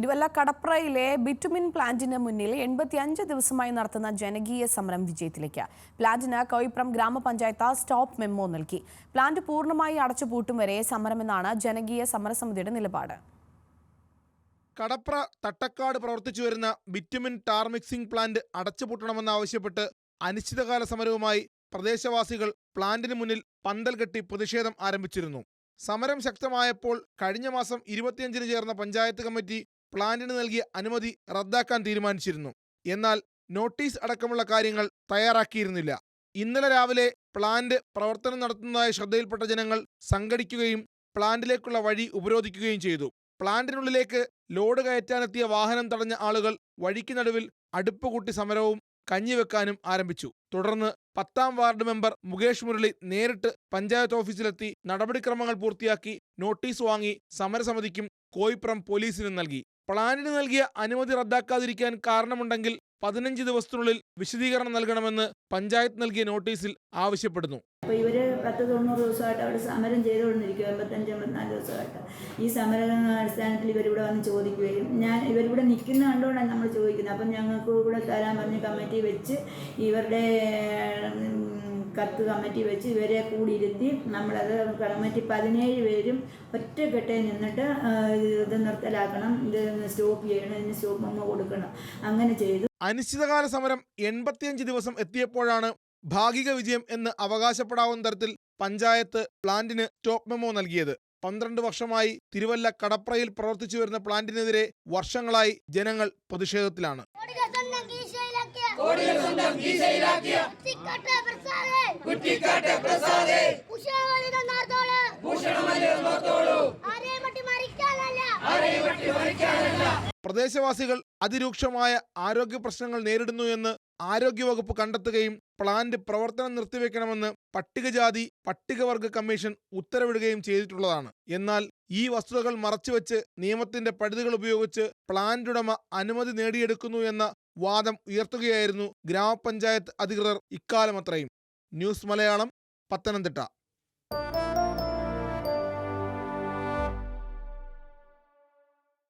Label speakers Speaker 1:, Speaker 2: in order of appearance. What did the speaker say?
Speaker 1: Thiruvalla കടപ്രയിലെ bitumen പ്ലാന്റിന് മുന്നിൽ എൺപത്തിയഞ്ച് ദിവസമായി നടത്തുന്ന ജനകീയ സമരം വിജയത്തിലേക്ക്. പ്ലാന്റിന് കോയിപ്രം ഗ്രാമപഞ്ചായത്ത് സ്റ്റോപ്പ് മെമ്മോ നൽകി. പ്ലാന്റ് പൂർണമായി അടച്ചുപൂട്ടും വരെ സമരമെന്നാണ് ജനകീയ സമരസമിതിയുടെ നിലപാട്.
Speaker 2: കടപ്ര തട്ടക്കാട് പ്രവർത്തിച്ചു വരുന്ന ബിറ്റുമിൻ ടാർ മിക്സിംഗ് പ്ലാന്റ് അടച്ചുപൂട്ടണമെന്നാവശ്യപ്പെട്ട് അനിശ്ചിതകാല സമരവുമായി പ്രദേശവാസികൾ പ്ലാന്റിന് മുന്നിൽ പന്തൽ കെട്ടി പ്രതിഷേധം ആരംഭിച്ചിരുന്നു. സമരം ശക്തമായപ്പോൾ കഴിഞ്ഞ മാസം ഇരുപത്തിയഞ്ചിന് ചേർന്ന പഞ്ചായത്ത് കമ്മിറ്റി പ്ലാന്റിന് നൽകിയ അനുമതി റദ്ദാക്കാൻ തീരുമാനിച്ചിരുന്നു. എന്നാൽ നോട്ടീസ് അടക്കമുള്ള കാര്യങ്ങൾ തയ്യാറാക്കിയിരുന്നില്ല. ഇന്നലെ രാവിലെ പ്ലാന്റ് പ്രവർത്തനം നടത്തുന്നതായി ശ്രദ്ധയിൽപ്പെട്ട ജനങ്ങൾ സംഘടിക്കുകയും പ്ലാന്റിലേക്കുള്ള വഴി ഉപരോധിക്കുകയും ചെയ്തു. പ്ലാന്റിനുള്ളിലേക്ക് ലോഡ് കയറ്റാനെത്തിയ വാഹനം തടഞ്ഞ ആളുകൾ വഴിക്ക് നടുവിൽ അടുപ്പുകൂട്ടി സമരവും കഞ്ഞിവെക്കാനും ആരംഭിച്ചു. തുടർന്ന് പത്താം വാർഡ് മെമ്പർ മുകേഷ് മുരളി നേരിട്ട് പഞ്ചായത്ത് ഓഫീസിലെത്തി നടപടിക്രമങ്ങൾ പൂർത്തിയാക്കി നോട്ടീസ് വാങ്ങി സമരസമിതിക്കും കോയിപ്പുറം പോലീസിനും നൽകി. പ്ലാന്റിന് നൽകിയ അനുമതി റദ്ദാക്കാതിരിക്കാൻ കാരണമുണ്ടെങ്കിൽ പതിനഞ്ച് ദിവസത്തിനുള്ളിൽ വിശദീകരണം നൽകണമെന്ന് പഞ്ചായത്ത് നൽകിയ നോട്ടീസിൽ ആവശ്യപ്പെടുന്നു.
Speaker 3: അപ്പോൾ ഇവർ പത്ത് തൊണ്ണൂറ് ദിവസമായിട്ട് അവിടെ സമരം ചെയ്തുകൊണ്ടിരിക്കുക എൺപത്തഞ്ച് എൺപത്തിനാല് ദിവസമായിട്ട്. ഈ സമര അടിസ്ഥാനത്തിൽ ഇവരിവിടെ വന്ന് ചോദിക്കുകയും ഞാൻ ഇവരിവിടെ നിൽക്കുന്ന കണ്ടുകൊണ്ടാണ് നമ്മൾ ചോദിക്കുന്നത്. അപ്പം ഞങ്ങൾക്ക് കൂടെ തരാൻ പറഞ്ഞ് കമ്മിറ്റി വെച്ച് ഇവരുടെ കത്ത് കമ്മിറ്റി വെച്ച് ഇവരെ കൂടിയിരുത്തി നമ്മളത് കമ്മിറ്റി പതിനേഴ് പേരും ഒറ്റക്കെട്ടെ നിന്നിട്ട് ഇത് നിർത്തലാക്കണം ഇത് സ്റ്റോപ്പ് ചെയ്യണം ഇതിന് സ്റ്റോപ്പ് നമ്മൾ കൊടുക്കണം. അങ്ങനെ ചെയ്തു.
Speaker 2: അനിശ്ചിതകാല സമരം എൺപത്തിയഞ്ച് ദിവസം എത്തിയപ്പോഴാണ് ഭാഗിക വിജയം എന്ന് അവകാശപ്പെടാവുന്ന തരത്തിൽ പഞ്ചായത്ത് പ്ലാന്റിന് സ്റ്റോപ്പ് മെമ്മോ നൽകിയത്. പന്ത്രണ്ട് വർഷമായി തിരുവല്ല കടപ്രയിൽ പ്രവർത്തിച്ചു വരുന്ന പ്ലാന്റിനെതിരെ വർഷങ്ങളായി ജനങ്ങൾ പ്രതിഷേധത്തിലാണ്.
Speaker 4: കോടികൾ സ്വന്തം കീശയിലാക്കിയ കുറ്റിക്കാട്ടെ പ്രസാദേ.
Speaker 2: പ്രദേശവാസികൾ അതിരൂക്ഷമായ ആരോഗ്യ പ്രശ്നങ്ങൾ നേരിടുന്നു എന്ന് ആരോഗ്യവകുപ്പ് കണ്ടെത്തുകയും പ്ലാന്റ് പ്രവർത്തനം നിർത്തിവെക്കണമെന്ന് പട്ടികജാതി പട്ടികവർഗ കമ്മീഷൻ ഉത്തരവിടുകയും ചെയ്തിട്ടുള്ളതാണ്. എന്നാൽ ഈ വസ്തുതകൾ മറച്ചുവെച്ച് നിയമത്തിന്റെ പഴുതുകൾ ഉപയോഗിച്ച് പ്ലാന്റ് ഉടമ അനുമതി നേടിയെടുക്കുന്നു എന്ന വാദം ഉയർത്തുകയായിരുന്നു ഗ്രാമപഞ്ചായത്ത് അധികൃതർ ഇക്കാലമത്രയും. ന്യൂസ് മലയാളം പത്തനംതിട്ട.